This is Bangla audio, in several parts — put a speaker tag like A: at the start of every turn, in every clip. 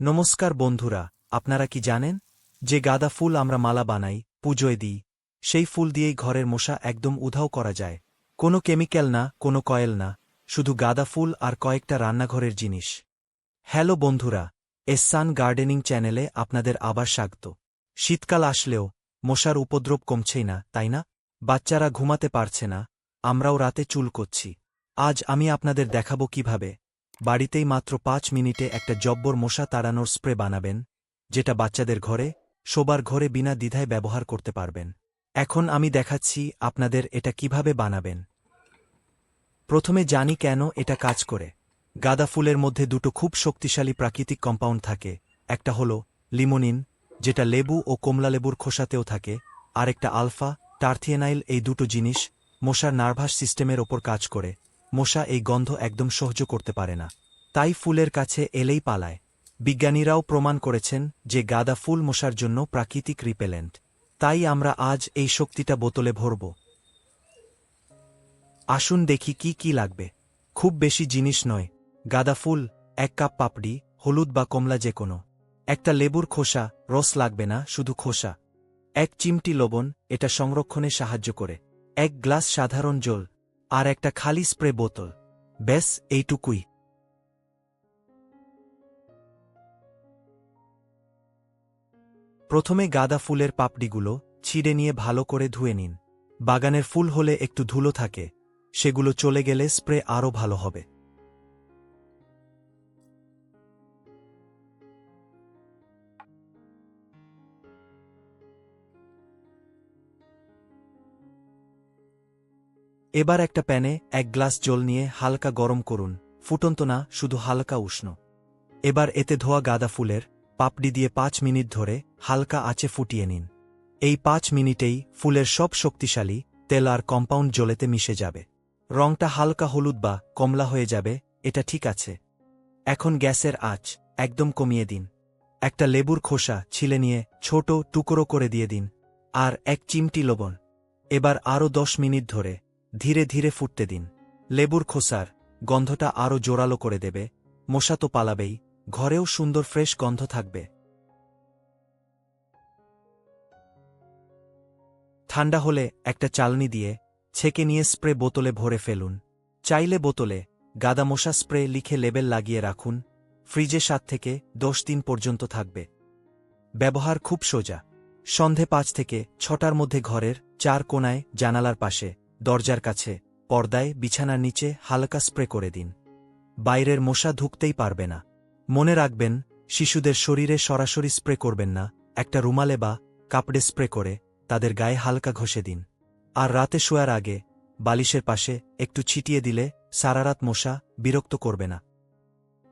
A: নমস্কার বন্ধুরা, আপনারা কি জানেন? যে গাঁদা ফুল আমরা মালা বানাই, পুজোয় দিই, সেই ফুল দিয়েই ঘরের মশা একদম উধাও করা যায়। কোনো কেমিক্যাল না, কোনো কয়েল না, শুধু গাঁদা ফুল আর কয়েকটা রান্নাঘরের জিনিস। হ্যালো বন্ধুরা, এসান গার্ডেনিং চ্যানেলে আপনাদের আবার স্বাগত। শীতকাল আসলেও মশার উপদ্রব কমছেই না, তাই না? বাচ্চারা ঘুমাতে পারছে না, আমরাও রাতে চুল করছি। আজ আমি আপনাদের দেখাবো কীভাবে বাড়িতেই মাত্র পাঁচ মিনিটে একটা জব্বর মশা তাড়ানোর স্প্রে বানাবেন, যেটা বাচ্চাদের ঘরে, শোবার ঘরে বিনা দ্বিধায় ব্যবহার করতে পারবেন। এখন আমি দেখাচ্ছি আপনাদের এটা কীভাবে বানাবেন। প্রথমে জানি কেন এটা কাজ করে। গাঁদা ফুলের মধ্যে দুটো খুব শক্তিশালী প্রাকৃতিক কম্পাউন্ড থাকে, একটা হল লিমোনিন, যেটা লেবু ও কমলালেবুর খোসাতেও থাকে আর একটা আলফা, টার্থিয়েনাইল, এই দুটো জিনিস মশার নার্ভাস সিস্টেমের ওপর কাজ করে। মশা এই গন্ধ একদম সহ্য করতে পারে না। তাই ফুলের কাছে এলেই পালায়। বিজ্ঞানীরাও প্রমাণ করেছেন যে গাঁদা ফুল মশার জন্য প্রাকৃতিক রিপেলেন্ট। তাই আমরা আজ এই শক্তিটা বোতলে ভরব। আসুন দেখি কি কি লাগবে। খুব বেশি জিনিস নয়। গাঁদা ফুল, এক কাপ পাপড়ি, হলুদ বা কমলা যে কোনো। একটা লেবুর খোসা, রস লাগবে না, শুধু খোসা। এক চিমটি লবণ, এটা সংরক্ষণে সাহায্য করে। এক গ্লাস সাধারণ জল আর একটা খালি স্প্রে বোতল। ব্যাস, এইটুকুই। প্রথমে গাঁদা ফুলের পাপড়িগুলো ছিঁড়ে নিয়ে ভালো করে ধুয়ে নিন। বাগানের ফুল হলে একটু ধুলো থাকে, সেগুলো চলে গেলে স্প্রে আরও ভালো হবে। এবার একটা প্যানে এক গ্লাস জল নিয়ে হালকা গরম করুন, ফুটন্ত না, শুধু হালকা উষ্ণ। এবার এতে ধোয়া গাঁদা ফুলের পাপড়ি দিয়ে পাঁচ মিনিট ধরে হালকা আঁচে ফুটিয়ে নিন। এই পাঁচ মিনিটেই ফুলের সব শক্তিশালী, তেল আর কম্পাউন্ড জলেতে মিশে যাবে। রংটা হালকা হলুদ বা কমলা হয়ে যাবে, এটা ঠিক আছে। এখন গ্যাসের আঁচ একদম কমিয়ে দিন। একটা লেবুর খোসা ছিলে নিয়ে ছোট টুকরো করে দিয়ে দিন, আর এক চিমটি লবণ। এবার আরও দশ মিনিট ধরে ধীরে ধীরে ফুটতে দিন। লেবুর খোসার গন্ধটা আরও জোরালো করে দেবে। মশা তো পালাবেই। ঘরেও সুন্দর ফ্রেশ গন্ধ থাকবে। ঠান্ডা হলে একটা চালনি দিয়ে ছেঁকে নিয়ে স্প্রে বোতলে ভরে ফেলুন। চাইলে বোতলে গাদা মশা স্প্রে লিখে লেবেল লাগিয়ে রাখুন। ফ্রিজে সাত থেকে দশ দিন পর্যন্ত থাকবে। ব্যবহার খুব সোজা। সন্ধে পাঁচ থেকে ছটার মধ্যে ঘরের চার কোনায় জানালার পাশে দরজার কাছে, পর্দায় বিছানার নিচে হালকা স্প্রে করে দিন। বাইরের মশা ঢুকতেই পারবে না। মনে রাখবেন, শিশুদের শরীরে সরাসরি স্প্রে করবেন না, একটা রুমালে বা কাপড়ে স্প্রে করে তাদের গায়ে হালকা ঘষে দিন। আর রাতে শোয়ার আগে বালিশের পাশে একটু ছিটিয়ে দিলে সারারাত মশা বিরক্ত করবে না।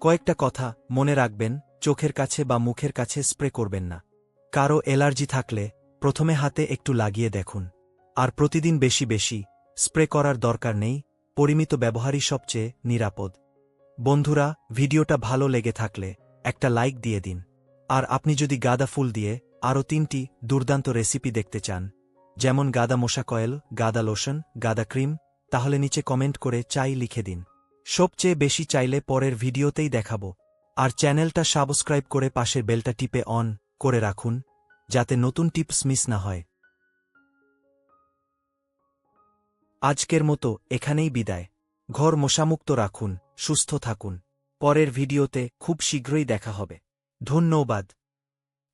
A: কয়েকটা কথা মনে রাখবেন, চোখের কাছে বা মুখের কাছে স্প্রে করবেন না। কারও অ্যালার্জি থাকলে প্রথমে হাতে একটু লাগিয়ে দেখুন। আর প্রতিদিন বেশি বেশি স্প্রে করার দরকার নেই, পরিমিত ব্যবহারই সবচেয়ে নিরাপদ। বন্ধুরা, ভিডিওটা ভালো লেগে থাকলে একটা লাইক দিয়ে দিন। আর আপনি যদি গাঁদা ফুল দিয়ে আরও তিনটি দুর্দান্ত রেসিপি দেখতে চান, যেমন গাদা মশা কয়েল, গাদা লোশন, গাদা ক্রিম, তাহলে নিচে কমেন্ট করে চাই লিখে দিন। সবচেয়ে বেশি চাইলে পরের ভিডিওতেই দেখাব। আর চ্যানেলটা সাবস্ক্রাইব করে পাশের বেলটা টিপে অন করে রাখুন, যাতে নতুন টিপস মিস না হয়। আজকের মতো এখানেই বিদায়। ঘর মশামুক্ত রাখুন, সুস্থ থাকুন। পরের ভিডিওতে খুব শীঘ্রই দেখা হবে। ধন্যবাদ।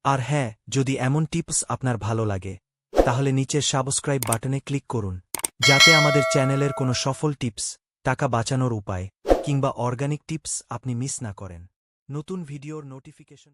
A: আর হ্যাঁ যদি এমন টিপস আপনার ভালো লাগে, তাহলে নিচের সাবস্ক্রাইব বাটনে ক্লিক করুন, যাতে আমাদের চ্যানেলের কোনো সফল টিপস, টাকা বাঁচানোর উপায়, কিংবা অর্গানিক টিপস আপনি মিস না করেন। নতুন ভিডিওর নোটিফিকেশন